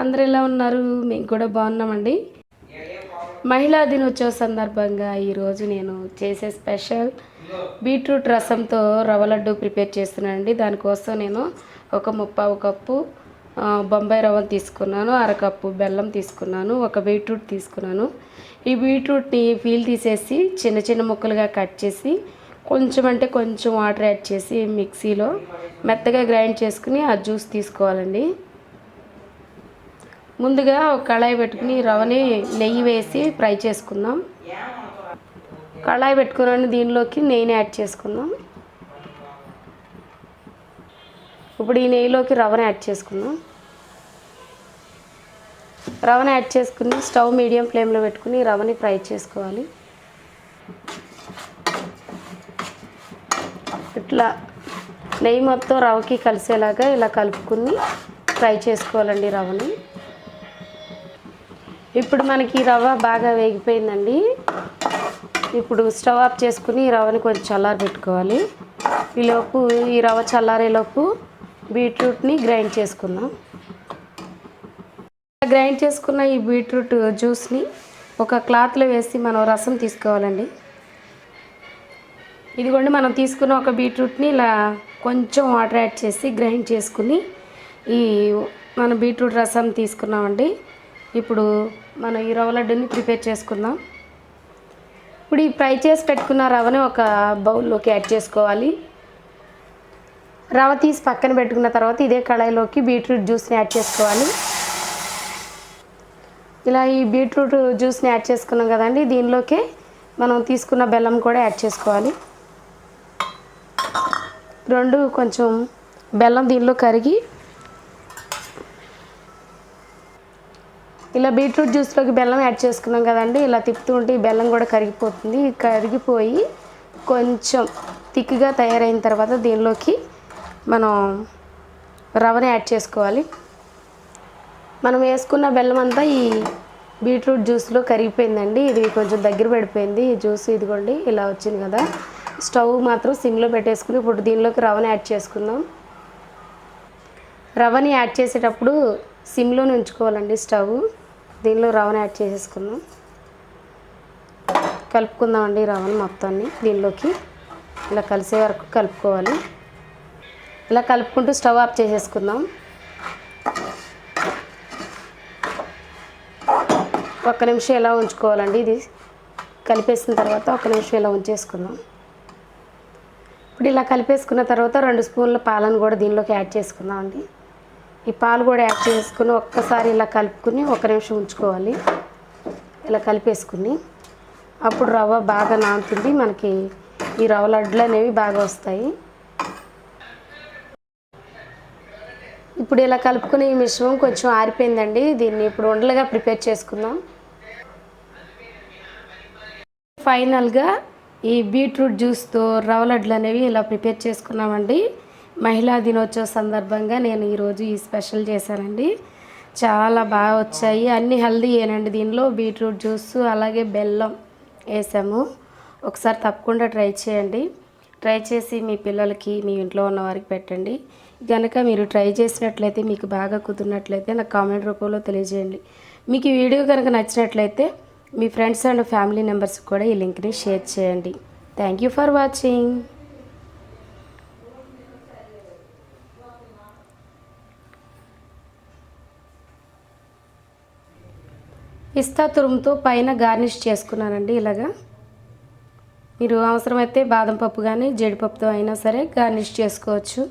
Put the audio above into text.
అందరు ఎలా ఉన్నారు? మేము కూడా బాగున్నామండి. మహిళా దినోత్సవ సందర్భంగా ఈరోజు నేను చేసే స్పెషల్ బీట్రూట్ రసంతో రవ్వ లడ్డు ప్రిపేర్ చేస్తున్నానండి. దానికోసం నేను ఒక ముప్పావు కప్పు బొంబాయి రవ్వ తీసుకున్నాను అరకప్పు బెల్లం తీసుకున్నాను ఒక బీట్రూట్ తీసుకున్నాను. ఈ బీట్రూట్ని పీల్ తీసేసి చిన్న చిన్న ముక్కలుగా కట్ చేసి కొంచెం అంటే కొంచెం వాటర్ యాడ్ చేసి మిక్సీలో మెత్తగా గ్రైండ్ చేసుకుని ఆ జ్యూస్ తీసుకోవాలండి. ముందుగా ఒక కళాయి పెట్టుకుని రవ్వని నెయ్యి వేసి ఫ్రై చేసుకుందాం. కళాయి పెట్టుకున్నాను దీనిలోకి నెయ్యిని యాడ్ చేసుకుందాం. ఇప్పుడు ఈ నెయ్యిలోకి రవ్వను యాడ్ చేసుకుందాం. రవ్వను యాడ్ చేసుకుని స్టవ్ మీడియం ఫ్లేమ్లో పెట్టుకుని రవ్వని ఫ్రై చేసుకోవాలి. ఇట్లా నెయ్యి మొత్తం రవ్వకి కలిసేలాగా ఇలా కలుపుకుని ఫ్రై చేసుకోవాలండి రవ్వని. ఇప్పుడు మనకి ఈ రవ్వ బాగా వేగిపోయిందండి. ఇప్పుడు స్టవ్ ఆఫ్ చేసుకుని ఈ రవ్వని కొంచెం చల్లారి పెట్టుకోవాలి. ఈలోపు ఈ రవ్వ చల్లారేలోపు బీట్రూట్ని గ్రైండ్ చేసుకుందాం. గ్రైండ్ చేసుకున్న ఈ బీట్రూట్ జ్యూస్ని ఒక క్లాత్లో వేసి మనం రసం తీసుకోవాలండి. ఇదిగోండి మనం తీసుకున్న ఒక బీట్రూట్ని ఇలా కొంచెం వాటర్ యాడ్ చేసి గ్రైండ్ చేసుకుని ఈ మన బీట్రూట్ రసం తీసుకున్నామండి. ఇప్పుడు మనం ఈ రవ్వ లడ్డుని ప్రిపేర్ చేసుకుందాం. ఇప్పుడు ఈ ఫ్రై చేసి పెట్టుకున్న రవ్వని ఒక బౌల్లోకి యాడ్ చేసుకోవాలి. రవ్వ తీసి పక్కన పెట్టుకున్న తర్వాత ఇదే కళాయిలోకి బీట్రూట్ జ్యూస్ని యాడ్ చేసుకోవాలి. ఇలా ఈ బీట్రూట్ జ్యూస్ని యాడ్ చేసుకున్నాం కదండి దీనిలోకి మనం తీసుకున్న బెల్లం కూడా యాడ్ చేసుకోవాలి. రెండు కొంచెం బెల్లం దీనిలో కరిగి ఇలా బీట్రూట్ జ్యూస్లోకి బెల్లం యాడ్ చేసుకున్నాం కదండి. ఇలా తిప్పుతూ ఉంటే ఈ బెల్లం కూడా కరిగిపోతుంది. కరిగిపోయి కొంచెం థిక్గా తయారైన తర్వాత దీనిలోకి మనం రవ్వని యాడ్ చేసుకోవాలి. మనం వేసుకున్న బెల్లం అంతా ఈ బీట్రూట్ జ్యూస్లో కరిగిపోయిందండి. ఇది కొంచెం దగ్గర పడిపోయింది. ఈ జ్యూస్ ఇదిగోండి ఇలా వచ్చింది కదా. స్టవ్ మాత్రం సిమ్లో పెట్టేసుకుని ఇప్పుడు దీనిలోకి రవ్వని యాడ్ చేసుకుందాం. రవ్వని యాడ్ చేసేటప్పుడు సిమ్లోనే ఉంచుకోవాలండి స్టవ్. దీనిలో రవ్వను యాడ్ చేసేసుకుందాం. కలుపుకుందామండి రవ్వను మొత్తాన్ని. దీనిలోకి ఇలా కలిసే వరకు కలుపుకోవాలి. ఇలా కలుపుకుంటూ స్టవ్ ఆఫ్ చేసేసుకుందాం. ఒక్క నిమిషం ఇలా ఉంచుకోవాలండి? ఇది కలిపేసిన తర్వాత ఒక నిమిషం ఇలా ఉంచేసుకుందాం. ఇప్పుడు ఇలా కలిపేసుకున్న తర్వాత రెండు స్పూన్ల పాలను కూడా దీనిలోకి యాడ్ చేసుకుందాం అండి ఈ పాలు కూడా యాడ్ చేసుకుని ఒక్కసారి ఇలా కలుపుకుని ఒక నిమిషం ఉంచుకోవాలి. ఇలా కలిపేసుకుని అప్పుడు రవ్వ బాగా నానుతుంది. మనకి ఈ రవ్వ లడ్లు అనేవి బాగా వస్తాయి. ఇప్పుడు ఇలా కలుపుకుని ఈ మిశ్రమం కొంచెం ఆరిపోయిందండి. దీన్ని ఇప్పుడు ఉండలుగా ప్రిపేర్ చేసుకుందాం. ఫైనల్గా ఈ బీట్రూట్ జ్యూస్తో రవ్వ లడ్లు అనేవి ఇలా ప్రిపేర్ చేసుకున్నామండి. మహిళా దినోత్సవ సందర్భంగా నేను ఈరోజు ఈ స్పెషల్ చేశానండి. చాలా బాగా వచ్చాయి. అన్ని హెల్దీ ఏనండి దీనిలో. బీట్రూట్ జ్యూస్ అలాగే బెల్లం వేసాము. ఒకసారి తప్పకుండా ట్రై చేయండి. ట్రై చేసి మీ పిల్లలకి మీ ఇంట్లో ఉన్న వారికి పెట్టండి. కనుక మీరు ట్రై చేసినట్లయితే మీకు బాగా కుదిరినట్లయితే నాకు కామెంట్ రూపంలో తెలియజేయండి. మీకు ఈ వీడియో కనుక నచ్చినట్లయితే మీ ఫ్రెండ్స్ అండ్ ఫ్యామిలీ మెంబర్స్ కూడా ఈ లింక్ని షేర్ చేయండి. Thank you for watching. పిస్తా తురుముతో పైన గార్నిష్ చేసుకున్నానండి ఇలాగా. మీరు అవసరమైతే బాదం పప్పు కానీ జీడిపప్పుతో అయినా సరే గార్నిష్ చేసుకోవచ్చు.